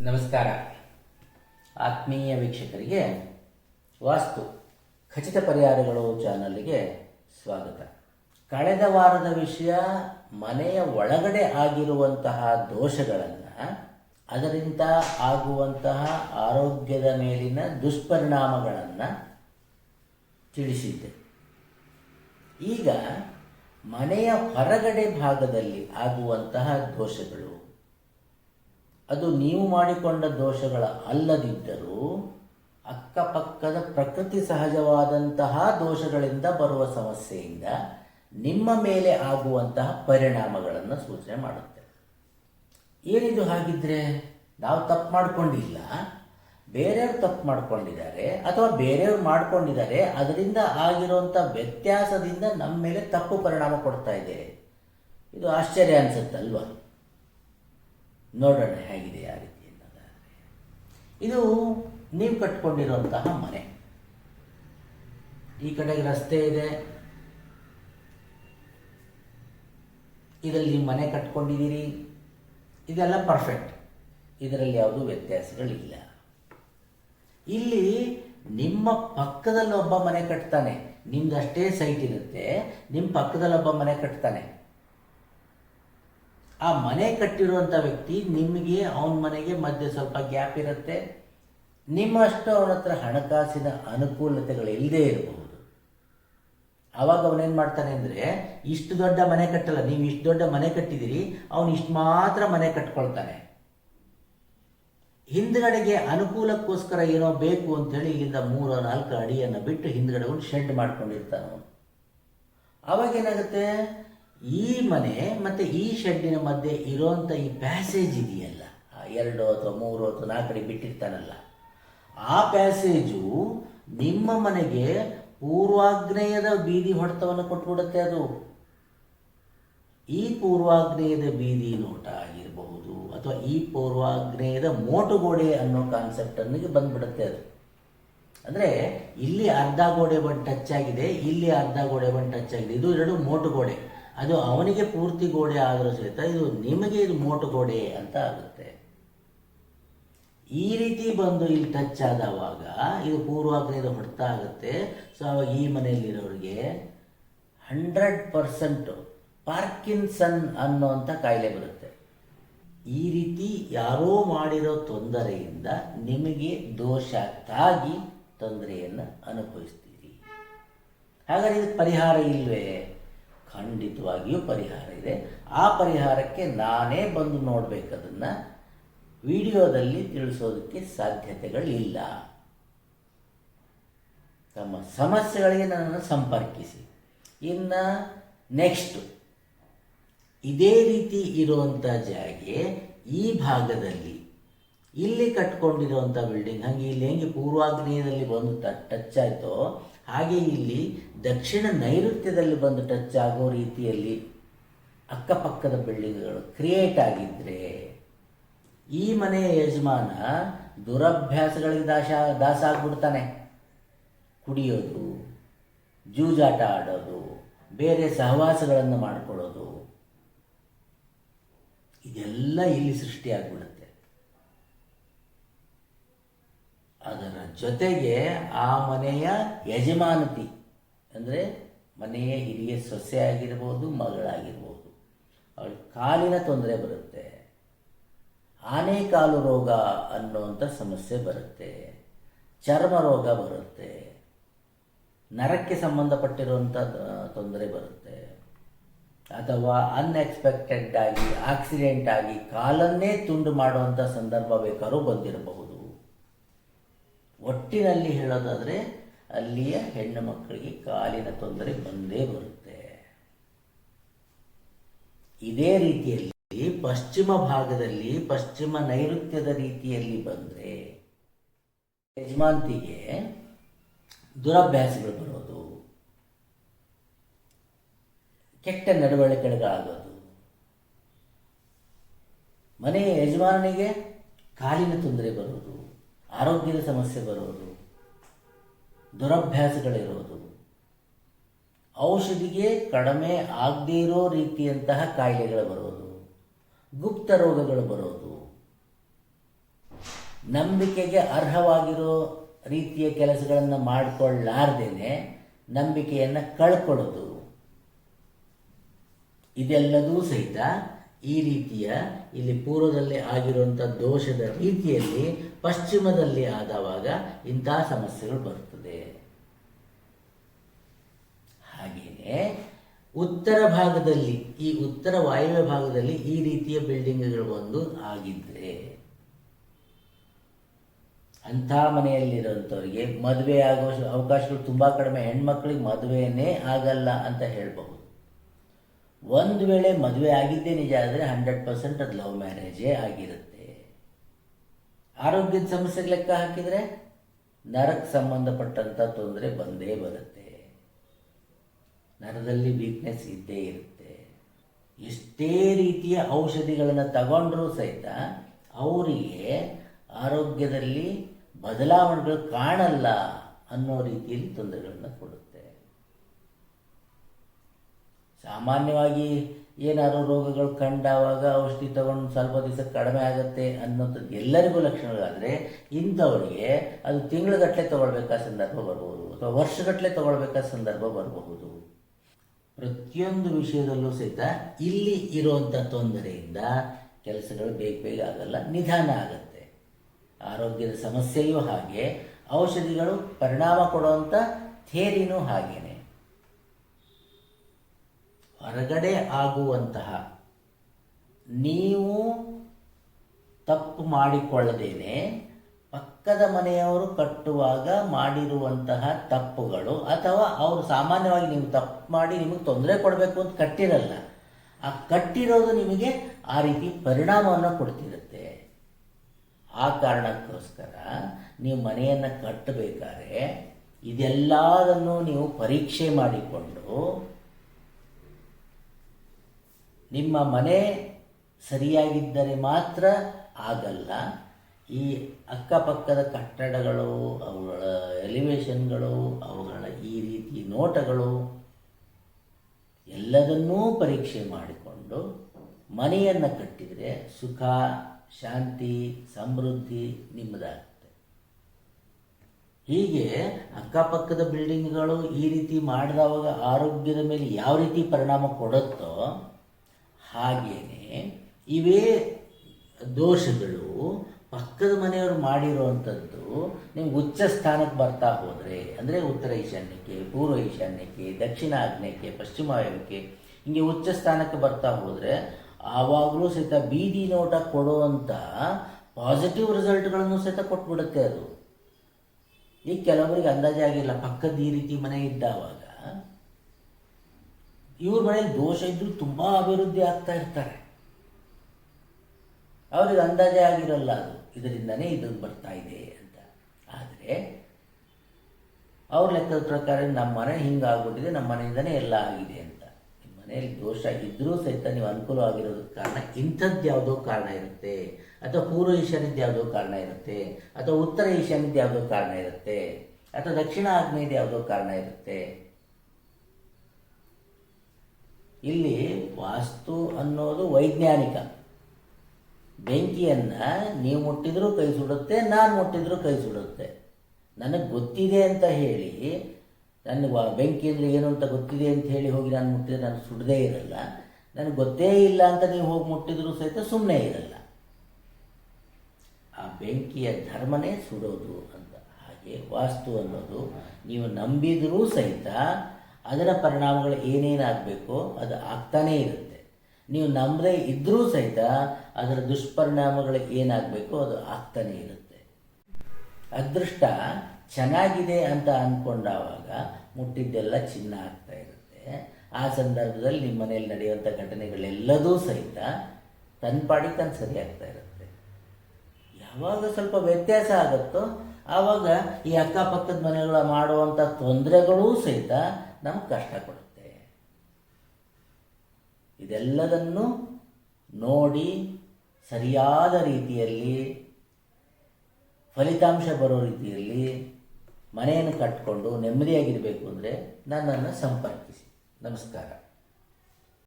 ನಮಸ್ಕಾರ. ಆತ್ಮೀಯ ವೀಕ್ಷಕರಿಗೆ, ವಾಸ್ತು ಖಚಿತ ಪರಿಹಾರಗಳು ಚಾನಲ್ಗೆ ಸ್ವಾಗತ. ಕಳೆದ ವಾರದ ವಿಷಯ ಮನೆಯ ಒಳಗಡೆ ಆಗಿರುವಂತಹ ದೋಷಗಳನ್ನು, ಅದರಿಂದ ಆಗುವಂತಹ ಆರೋಗ್ಯದ ಮೇಲಿನ ದುಷ್ಪರಿಣಾಮಗಳನ್ನು ತಿಳಿಸಿದ್ದೆ. ಈಗ ಮನೆಯ ಹೊರಗಡೆ ಭಾಗದಲ್ಲಿ ಆಗುವಂತಹ ದೋಷಗಳು ಅದು ನೀವು ಮಾಡಿಕೊಂಡ ದೋಷಗಳ ಅಲ್ಲದಿದ್ದರೂ ಅಕ್ಕಪಕ್ಕದ ಪ್ರಕೃತಿ ಸಹಜವಾದಂತಹ ದೋಷಗಳಿಂದ ಬರುವ ಸಮಸ್ಯೆಯಿಂದ ನಿಮ್ಮ ಮೇಲೆ ಆಗುವಂತಹ ಪರಿಣಾಮಗಳನ್ನು ಸೂಚನೆ ಮಾಡುತ್ತೆ. ಏನಿದು ಹಾಗಿದ್ರೆ ನಾವು ತಪ್ಪು ಮಾಡಿಕೊಂಡಿಲ್ಲ, ಬೇರೆಯವರು ತಪ್ಪು ಮಾಡ್ಕೊಂಡಿದ್ದಾರೆ ಅಥವಾ ಬೇರೆಯವರು ಮಾಡ್ಕೊಂಡಿದ್ದಾರೆ, ಅದರಿಂದ ಆಗಿರುವಂಥ ವ್ಯತ್ಯಾಸದಿಂದ ನಮ್ಮ ಮೇಲೆ ತಪ್ಪು ಪರಿಣಾಮ ಕೊಡ್ತಾ ಇದೆ. ಇದು ಆಶ್ಚರ್ಯ ಅನ್ಸುತ್ತಲ್ವಾ? ನೋಡೋಣ ಹೇಗಿದೆ ಆ ರೀತಿ ಇದು ನೀವು ಕಟ್ಕೊಂಡಿರುವಂತಹ ಮನೆ. ಈ ಕಡೆಗೆ ರಸ್ತೆ ಇದೆ. ಇದರಲ್ಲಿ ಮನೆ ಕಟ್ಕೊಂಡಿದ್ದೀರಿ. ಇದೆಲ್ಲ ಪರ್ಫೆಕ್ಟ್ ಇದರಲ್ಲಿ ಯಾವುದೂ ವ್ಯತ್ಯಾಸಗಳಿಲ್ಲ. ಇಲ್ಲಿ ನಿಮ್ಮ ಪಕ್ಕದಲ್ಲಿ ಒಬ್ಬ ಮನೆ ಕಟ್ತಾನೆ. ನಿಮ್ದಷ್ಟೇ ಸೈಟ್ ಇರುತ್ತೆ. ನಿಮ್ಮ ಪಕ್ಕದಲ್ಲಿ ಒಬ್ಬ ಮನೆ ಕಟ್ತಾನೆ. ಆ ಮನೆ ಕಟ್ಟಿರುವಂಥ ವ್ಯಕ್ತಿ ನಿಮಗೆ ಅವನ ಮನೆಗೆ ಮಧ್ಯೆ ಸ್ವಲ್ಪ ಗ್ಯಾಪ್ ಇರುತ್ತೆ. ನಿಮ್ಮಷ್ಟು ಅವನ ಹತ್ರ ಹಣಕಾಸಿನ ಅನುಕೂಲತೆಗಳು ಇಲ್ಲದೇ ಇರಬಹುದು. ಆವಾಗ ಅವನೇನು ಮಾಡ್ತಾನೆ ಅಂದರೆ, ಇಷ್ಟು ದೊಡ್ಡ ಮನೆ ಕಟ್ಟಲ್ಲ, ನೀವು ಇಷ್ಟು ದೊಡ್ಡ ಮನೆ ಕಟ್ಟಿದ್ದೀರಿ, ಅವನು ಇಷ್ಟು ಮಾತ್ರ ಮನೆ ಕಟ್ಕೊಳ್ತಾನೆ. ಹಿಂದ್ಗಡೆಗೆ ಅನುಕೂಲಕ್ಕೋಸ್ಕರ ಏನೋ ಬೇಕು ಅಂತೇಳಿ ಇಲ್ಲಿಂದ ಮೂರು ನಾಲ್ಕು ಅಡಿಯನ್ನು ಬಿಟ್ಟು ಹಿಂದ್ಗಡೆ ಒಂದು ಶೆಡ್ ಮಾಡ್ಕೊಂಡಿರ್ತಾನೆ ಅವನು. ಆವಾಗ ಏನಾಗುತ್ತೆ? ಈ ಮನೆ ಮತ್ತು ಈ ಶೆಡ್ಡಿನ ಮಧ್ಯೆ ಇರೋಂಥ ಈ ಪ್ಯಾಸೇಜ್ ಇದೆಯಲ್ಲ? ಎರಡು ಅಥವಾ ಮೂರು ಅಥವಾ ನಾಲ್ಕು ಅಡಿ ಬಿಟ್ಟಿರ್ತಾನಲ್ಲ. ಆ ಪ್ಯಾಸೇಜು ನಿಮ್ಮ ಮನೆಗೆ ಪೂರ್ವಾಗ್ನೇಯದ ಬೀದಿ ಹೊಡೆತವನ್ನು ಕೊಟ್ಬಿಡುತ್ತೆ ಅದು. ಈ ಪೂರ್ವಾಗ್ನೇಯದ ಬೀದಿ ನೋಟ ಆಗಿರಬಹುದು ಅಥವಾ ಈ ಪೂರ್ವಾಗ್ನೇಯದ ಮೋಟುಗೋಡೆ ಅನ್ನೋ ಕಾನ್ಸೆಪ್ಟನ್ನಿಗೆ ಬಂದ್ಬಿಡುತ್ತೆ ಅದು. ಅಂದರೆ ಇಲ್ಲಿ ಅರ್ಧ ಗೋಡೆ ಬಂದು ಟಚ್ ಆಗಿದೆ, ಇಲ್ಲಿ ಅರ್ಧ ಗೋಡೆ ಬಂದು ಟಚ್ ಆಗಿದೆ. ಇದು ಎರಡು ಮೋಟು ಗೋಡೆ ಅದು ಅವನಿಗೆ ಪೂರ್ತಿ ಗೋಡೆ ಆದರೂ ಸಹಿತ ಇದು ನಿಮಗೆ ಇದು ಮೋಟು ಗೋಡೆ ಅಂತ ಆಗುತ್ತೆ. ಈ ರೀತಿ ಬಂದು ಇಲ್ಲಿ ಟಚ್ ಆದವಾಗ ಇದು ಪೂರ್ವಾಗ್ನೇದ ಹೊಡ್ತಾ ಆಗುತ್ತೆ. ಸೊ ಅವಾಗ ಈ ಮನೆಯಲ್ಲಿರೋರಿಗೆ ಹಂಡ್ರೆಡ್ ಪರ್ಸೆಂಟ್ ಪಾರ್ಕಿನ್ಸನ್ ಅನ್ನೋವಂಥ ಕಾಯಿಲೆ ಬರುತ್ತೆ. ಈ ರೀತಿ ಯಾರೋ ಮಾಡಿರೋ ತೊಂದರೆಯಿಂದ ನಿಮಗೆ ದೋಷ ತಾಗಿ ತೊಂದರೆಯನ್ನು ಅನುಭವಿಸ್ತೀರಿ. ಹಾಗಾದ್ರೆ ಇದಕ್ಕೆ ಪರಿಹಾರ ಇಲ್ವೇ? ಖಂಡಿತವಾಗಿಯೂ ಪರಿಹಾರ ಇದೆ. ಆ ಪರಿಹಾರಕ್ಕೆ ನಾನೇ ಬಂದು ನೋಡಬೇಕದನ್ನು ವಿಡಿಯೋದಲ್ಲಿ ತಿಳಿಸೋದಕ್ಕೆ ಸಾಧ್ಯತೆಗಳಿಲ್ಲ. ತಮ್ಮ ಸಮಸ್ಯೆಗಳಿಗೆ ನನ್ನನ್ನು ಸಂಪರ್ಕಿಸಿ. ಇನ್ನು ನೆಕ್ಸ್ಟು ಇದೇ ರೀತಿ ಇರುವಂಥ ಜಾಗೆ ಈ ಭಾಗದಲ್ಲಿ ಇಲ್ಲಿ ಕಟ್ಕೊಂಡಿರುವಂಥ ಬಿಲ್ಡಿಂಗ್ ಹಾಗೆ ಇಲ್ಲಿ ಹೆಂಗೆ ಪೂರ್ವಾಗ್ನೇಯದಲ್ಲಿ ಬಂದು ಟಚ್ ಆಯಿತೋ ಹಾಗೆ ಇಲ್ಲಿ ದಕ್ಷಿಣ ನೈಋತ್ಯದಲ್ಲಿ ಬಂದು ಟಚ್ ಆಗೋ ರೀತಿಯಲ್ಲಿ ಅಕ್ಕಪಕ್ಕದ ಬಿಲ್ಡಿಂಗ್ಗಳು ಕ್ರಿಯೇಟ್ ಆಗಿದ್ದರೆ ಈ ಮನೆಯ ಯಜಮಾನ ದುರಭ್ಯಾಸಗಳಿಗೆ ದಾಸ ದಾಸ ಆಗ್ಬಿಡ್ತಾನೆ ಕುಡಿಯೋದು, ಜೂಜಾಟ ಆಡೋದು, ಬೇರೆ ಸಹವಾಸಗಳನ್ನು ಮಾಡಿಕೊಳ್ಳೋದು. ಇದೆಲ್ಲ ಇಲ್ಲಿ ಸೃಷ್ಟಿಯಾಗ್ಬಿಡುತ್ತೆ. ಅದರ ಜೊತೆಗೆ ಆ ಮನೆಯ ಯಜಮಾನತಿ ಅಂದರೆ ಮನೆಯ ಹಿರಿಯ ಸೊಸೆ ಆಗಿರ್ಬೋದು, ಮಗಳಾಗಿರ್ಬೋದು. ಅವಳ ಕಾಲಿನ ತೊಂದರೆ ಬರುತ್ತೆ. ಆನೆ ಕಾಲು ರೋಗ ಅನ್ನುವಂಥ ಸಮಸ್ಯೆ ಬರುತ್ತೆ. ಚರ್ಮ ರೋಗ ಬರುತ್ತೆ. ನರಕ್ಕೆ ಸಂಬಂಧಪಟ್ಟಿರುವಂಥ ತೊಂದರೆ ಬರುತ್ತೆ. ಅಥವಾ ಅನ್ಎಕ್ಸ್ಪೆಕ್ಟೆಡ್ ಆಗಿ ಆಕ್ಸಿಡೆಂಟ್ ಆಗಿ ಕಾಲನ್ನೇ ತುಂಡು ಮಾಡುವಂಥ ಸಂದರ್ಭ ಬೇಕಾದ್ರೂ ಬಂದಿರಬಹುದು. ಒಟ್ಟಿನಲ್ಲಿ ಹೇಳೋದಾದರೆ ಅಲ್ಲಿಯ ಹೆಣ್ಣು ಮಕ್ಕಳಿಗೆ ಕಾಲಿನ ತೊಂದರೆ ಬಂದೇ ಬರುತ್ತೆ. ಇದೇ ರೀತಿಯಲ್ಲಿ ಪಶ್ಚಿಮ ಭಾಗದಲ್ಲಿ, ಪಶ್ಚಿಮ ನೈಋತ್ಯದ ರೀತಿಯಲ್ಲಿ ಬಂದರೆ ಯಜಮಾಂತಿಗೆ ದುರಭ್ಯಾಸಗಳು ಬರೋದು, ಕೆಟ್ಟ ನಡವಳಿಕೆಗಳಾಗೋದು ಮನೆಯ ಯಜಮಾನನಿಗೆ ಕಾಲಿನ ತೊಂದರೆ ಬರೋದು, ಆರೋಗ್ಯದ ಸಮಸ್ಯೆ ಬರೋದು ದುರಭ್ಯಾಸಗಳಿರೋದು ಔಷಧಿಗೆ ಕಡಿಮೆ ಆಗದೇ ಇರೋ ರೀತಿಯಂತಹ ಕಾಯಿಲೆಗಳು ಬರೋದು ಗುಪ್ತ ರೋಗಗಳು ಬರೋದು ನಂಬಿಕೆಗೆ ಅರ್ಹವಾಗಿರೋ ರೀತಿಯ ಕೆಲಸಗಳನ್ನು ಮಾಡಿಕೊಳ್ಳಾರ್ದೇನೆ ನಂಬಿಕೆಯನ್ನು ಕಳ್ಕೊಳ್ಳೋದು. ಇದೆಲ್ಲದೂ ಸಹಿತ ಈ ರೀತಿಯ ಇಲ್ಲಿ ಪೂರ್ವದಲ್ಲಿ ಆಗಿರುವಂಥ ದೋಷದ ರೀತಿಯಲ್ಲಿ ಪಶ್ಚಿಮದಲ್ಲಿ ಆದವಾಗ ಇಂತಹ ಸಮಸ್ಯೆಗಳು ಬರ್ತದೆ ಹಾಗೆಯೇ ಉತ್ತರ ಭಾಗದಲ್ಲಿ, ಈ ಉತ್ತರ ವಾಯುವ್ಯ ಭಾಗದಲ್ಲಿ ಈ ರೀತಿಯ ಬಿಲ್ಡಿಂಗ್ಗಳು ಒಂದು ಆಗಿದ್ರೆ, ಅಂಥ ಮನೆಯಲ್ಲಿರೋಂಥವ್ರಿಗೆ ಮದುವೆ ಆಗೋ ಅವಕಾಶಗಳು ತುಂಬ ಕಡಿಮೆ. ಹೆಣ್ಮಕ್ಳಿಗೆ ಮದುವೆನೇ ಆಗಲ್ಲ ಅಂತ ಹೇಳಬಹುದು. ಒಂದು ವೇಳೆ ಮದುವೆ ಆಗಿದ್ದೇ ನಿಜ ಆದರೆ ಹಂಡ್ರೆಡ್ ಪರ್ಸೆಂಟ್ ಅದು ಲವ್ ಮ್ಯಾರೇಜೇ ಆಗಿರುತ್ತೆ. ಆರೋಗ್ಯದ ಸಮಸ್ಯೆಗೆ ಲೆಕ್ಕ ಹಾಕಿದರೆ ನರಕ್ಕೆ ಸಂಬಂಧಪಟ್ಟಂಥ ತೊಂದರೆ ಬಂದೇ ಬರುತ್ತೆ. ನರದಲ್ಲಿ ವೀಕ್ನೆಸ್ ಇದ್ದೇ ಇರುತ್ತೆ. ಎಷ್ಟೇ ರೀತಿಯ ಔಷಧಿಗಳನ್ನು ತಗೊಂಡ್ರೂ ಸಹಿತ ಅವರಿಗೆ ಆರೋಗ್ಯದಲ್ಲಿ ಬದಲಾವಣೆಗಳು ಕಾಣಲ್ಲ ಅನ್ನೋ ರೀತಿಯಲ್ಲಿ ತೊಂದರೆಗಳನ್ನು ಕೊಡುತ್ತೆ. ಸಾಮಾನ್ಯವಾಗಿ ಏನಾದರೂ ರೋಗಗಳು ಕಂಡಾವಾಗ ಔಷಧಿ ತಗೊಂಡು ಸ್ವಲ್ಪ ದಿವಸ ಕಡಿಮೆ ಆಗುತ್ತೆ ಅನ್ನೋದು ಎಲ್ಲರಿಗೂ ಲಕ್ಷಣಗಳಾದರೆ ಇಂಥವರಿಗೆ ಅದು ತಿಂಗಳಗಟ್ಟಲೆ ತಗೊಳ್ಬೇಕಾದ ಸಂದರ್ಭ ಬರಬಹುದು ಅಥವಾ ವರ್ಷಗಟ್ಟಲೆ ತಗೊಳ್ಬೇಕಾದ ಸಂದರ್ಭ ಬರಬಹುದು. ಪ್ರತಿಯೊಂದು ವಿಷಯದಲ್ಲೂ ಸಹಿತ ಇಲ್ಲಿ ಇರುವಂಥ ತೊಂದರೆಯಿಂದ ಕೆಲಸಗಳು ಬೇಗ ಬೇಗ ಆಗಲ್ಲ, ನಿಧಾನ ಆಗುತ್ತೆ. ಆರೋಗ್ಯದ ಸಮಸ್ಯೆಯೂ ಹಾಗೆ, ಔಷಧಿಗಳು ಪರಿಣಾಮ ಕೊಡುವಂಥ ಥೇರಿನೂ ಹಾಗೇನೆ. ಹೊರಗಡೆ ಆಗುವಂತಹ ನೀವು ತಪ್ಪು ಮಾಡಿಕೊಳ್ಳದೇನೆ, ಪಕ್ಕದ ಮನೆಯವರು ಕಟ್ಟುವಾಗ ಮಾಡಿರುವಂತಹ ತಪ್ಪುಗಳು, ಅಥವಾ ಅವರು ಸಾಮಾನ್ಯವಾಗಿ ನೀವು ತಪ್ಪು ಮಾಡಿ ನಿಮಗೆ ತೊಂದರೆ ಕೊಡಬೇಕು ಅಂತ ಕಟ್ಟಿರಲ್ಲ, ಆ ಕಟ್ಟಿರೋದು ನಿಮಗೆ ಆ ರೀತಿ ಪರಿಣಾಮವನ್ನು ಕೊಡ್ತಿರುತ್ತೆ. ಆ ಕಾರಣಕ್ಕೋಸ್ಕರ ನೀವು ಮನೆಯನ್ನು ಕಟ್ಟಬೇಕಾದ್ರೆ ಇದೆಲ್ಲದನ್ನು ನೀವು ಪರೀಕ್ಷೆ ಮಾಡಿಕೊಂಡು ನಿಮ್ಮ ಮನೆ ಸರಿಯಾಗಿದ್ದರೆ ಮಾತ್ರ ಆಗಲ್ಲ. ಈ ಅಕ್ಕಪಕ್ಕದ ಕಟ್ಟಡಗಳು, ಅವುಗಳ ಎಲಿವೇಶನ್ಗಳು ಅವುಗಳ ಈ ರೀತಿ ನೋಟಗಳು ಎಲ್ಲದನ್ನೂ ಪರೀಕ್ಷೆ ಮಾಡಿಕೊಂಡು ಮನೆಯನ್ನು ಕಟ್ಟಿದರೆ ಸುಖ, ಶಾಂತಿ, ಸಮೃದ್ಧಿ ನಿಮ್ಮದಾಗುತ್ತೆ. ಹೀಗೆ ಅಕ್ಕಪಕ್ಕದ ಬಿಲ್ಡಿಂಗ್ಗಳು ಈ ರೀತಿ ಮಾಡಿದವಾಗ ಆರೋಗ್ಯದ ಮೇಲೆ ಯಾವ ರೀತಿ ಪರಿಣಾಮ ಕೊಡುತ್ತೋ ಹಾಗೇನೆ ಇವೇ ದೋಷಗಳು ಪಕ್ಕದ ಮನೆಯವರು ಮಾಡಿರುವಂಥದ್ದು ನಿಮ್ಗೆ ಉಚ್ಚ ಸ್ಥಾನಕ್ಕೆ ಬರ್ತಾ ಹೋದರೆ, ಅಂದರೆ ಉತ್ತರ ಈಶಾನ್ಯಕ್ಕೆ, ಪೂರ್ವ ಈಶಾನ್ಯಕ್ಕೆ, ದಕ್ಷಿಣ ಆಗ್ನೇಯಕ್ಕೆ, ಪಶ್ಚಿಮ ವಾಯುವ್ಯಕ್ಕೆ ಹಿಂಗೆ ಉಚ್ಚ ಸ್ಥಾನಕ್ಕೆ ಬರ್ತಾ ಹೋದರೆ ಆವಾಗಲೂ ಸಹಿತ ಬೀದಿ ನೋಟ ಕೊಡುವಂಥ ಪಾಸಿಟಿವ್ ರಿಸಲ್ಟ್ಗಳನ್ನು ಸಹಿತ ಕೊಟ್ಬಿಡುತ್ತೆ ಅದು. ಈಗ ಕೆಲವರಿಗೆ ಅಂದಾಜೆ ಆಗಿಲ್ಲ, ಪಕ್ಕದ ಈ ರೀತಿ ಮನೆ ಇದ್ದಾವಾಗ ಇವ್ರ ಮನೇಲಿ ದೋಷ ಇದ್ದರೂ ತುಂಬ ಅಭಿವೃದ್ಧಿ ಆಗ್ತಾ ಇರ್ತಾರೆ. ಅವ್ರಿಗೆ ಅಂದಾಜೆ ಆಗಿರಲ್ಲ ಅದು. ಇದರಿಂದನೇ ಇದು ಬರ್ತಾ ಇದೆ ಅಂತ. ಆದರೆ ಅವ್ರ ಲೆಕ್ಕದ ಪ್ರಕಾರ ನಮ್ಮ ಮನೆ ಹಿಂಗಾಗ್ಬಿಟ್ಟಿದೆ, ನಮ್ಮ ಮನೆಯಿಂದನೇ ಎಲ್ಲ ಆಗಿದೆ ಅಂತ. ನಿಮ್ಮ ಮನೆಯಲ್ಲಿ ದೋಷ ಇದ್ದರೂ ಸಹಿತ ನೀವು ಅನುಕೂಲ ಆಗಿರೋದಕ್ಕೆ ಕಾರಣ ಇಂಥದ್ದು ಯಾವುದೋ ಕಾರಣ ಇರುತ್ತೆ. ಅಥವಾ ಪೂರ್ವ ಈಶಾನ್ಯದ ಯಾವುದೋ ಕಾರಣ ಇರುತ್ತೆ. ಅಥವಾ ಉತ್ತರ ಈಶಾನ್ಯದ ಯಾವುದೋ ಕಾರಣ ಇರುತ್ತೆ. ಅಥವಾ ದಕ್ಷಿಣ ಆಗ್ನೇಯದ ಯಾವುದೋ ಕಾರಣ ಇರುತ್ತೆ. ಇಲ್ಲಿ ವಾಸ್ತು ಅನ್ನೋದು ವೈಜ್ಞಾನಿಕ. ಬೆಂಕಿಯನ್ನು ನೀವು ಮುಟ್ಟಿದರೂ ಕೈ ಸುಡುತ್ತೆ, ನಾನು ಮುಟ್ಟಿದರೂ ಕೈ ಸುಡುತ್ತೆ. ನನಗೆ ಗೊತ್ತಿದೆ ಅಂತ ಹೇಳಿ ನನಗೆ ವ- ಬೆಂಕಿ ಅಂದರೆ ಏನು ಅಂತ ಗೊತ್ತಿದೆ ಅಂತ ಹೇಳಿ ಹೋಗಿ ನಾನು ಮುಟ್ಟಿದ್ರೆ ನಾನು ಸುಡದೇ ಇರಲ್ಲ. ನನಗೆ ಗೊತ್ತೇ ಇಲ್ಲ ಅಂತ ನೀವು ಹೋಗಿ ಮುಟ್ಟಿದರೂ ಸಹಿತ ಸುಮ್ಮನೆ ಇರಲ್ಲ. ಆ ಬೆಂಕಿಯ ಧರ್ಮನೇ ಸುಡೋದು ಅಂತ. ಹಾಗೆ ವಾಸ್ತು ಅನ್ನೋದು ನೀವು ನಂಬಿದರೂ ಸಹಿತ ಅದರ ಪರಿಣಾಮಗಳು ಏನೇನಾಗಬೇಕೋ ಅದು ಆಗ್ತಾನೇ ಇರುತ್ತೆ. ನೀವು ನಂಬದೇ ಇದ್ದರೂ ಸಹಿತ ಅದರ ದುಷ್ಪರಿಣಾಮಗಳು ಏನಾಗಬೇಕೋ ಅದು ಆಗ್ತಾನೇ ಇರುತ್ತೆ. ಅದೃಷ್ಟ ಚೆನ್ನಾಗಿದೆ ಅಂತ ಅಂದ್ಕೊಂಡಾವಾಗ ಮುಟ್ಟಿದ್ದೆಲ್ಲ ಚಿನ್ನ ಆಗ್ತಾ ಇರುತ್ತೆ. ಆ ಸಂದರ್ಭದಲ್ಲಿ ನಿಮ್ಮ ಮನೆಯಲ್ಲಿ ನಡೆಯುವಂಥ ಘಟನೆಗಳೆಲ್ಲದೂ ಸಹಿತ ತನ್ನ ತಾನು ಸರಿ ಆಗ್ತಾ ಇರುತ್ತೆ. ಯಾವಾಗ ಸ್ವಲ್ಪ ವ್ಯತ್ಯಾಸ ಆಗುತ್ತೋ ಆವಾಗ ಈ ಅಕ್ಕಪಕ್ಕದ ಮನೆಗಳ ಮಾಡುವಂಥ ತೊಂದರೆಗಳೂ ಸಹಿತ ನಮ್ಗೆ ಕಷ್ಟ ಕೊಡುತ್ತೆ. ಇದೆಲ್ಲದನ್ನು ನೋಡಿ ಸರಿಯಾದ ರೀತಿಯಲ್ಲಿ, ಫಲಿತಾಂಶ ಬರೋ ರೀತಿಯಲ್ಲಿ ಮನೆಯನ್ನು ಕಟ್ಟಿಕೊಂಡು ನೆಮ್ಮದಿಯಾಗಿರಬೇಕು ಅಂದರೆ ನನ್ನನ್ನು ಸಂಪರ್ಕಿಸಿ. ನಮಸ್ಕಾರ.